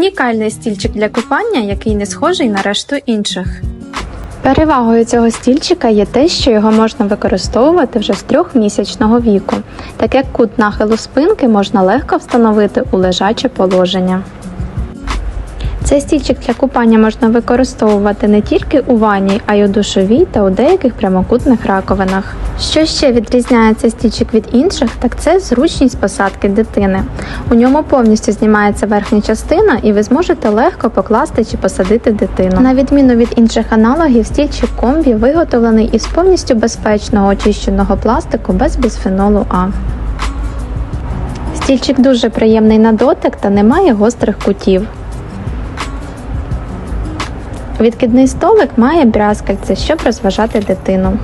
Унікальний стільчик для купання, який не схожий на решту інших. Перевагою цього стільчика є те, що його можна використовувати вже з трьохмісячного віку, так як кут нахилу спинки можна легко встановити у лежаче положення. Цей стільчик для купання можна використовувати не тільки у ванні, а й у душовій та у деяких прямокутних раковинах. Що ще відрізняє цей стільчик від інших, так це зручність посадки дитини. У ньому повністю знімається верхня частина, і ви зможете легко покласти чи посадити дитину. На відміну від інших аналогів, стільчик комбі виготовлений із повністю безпечного очищеного пластику без бісфенолу А. Стільчик дуже приємний на дотик та не має гострих кутів. Відкидний столик має брязкальце, щоб розважати дитину.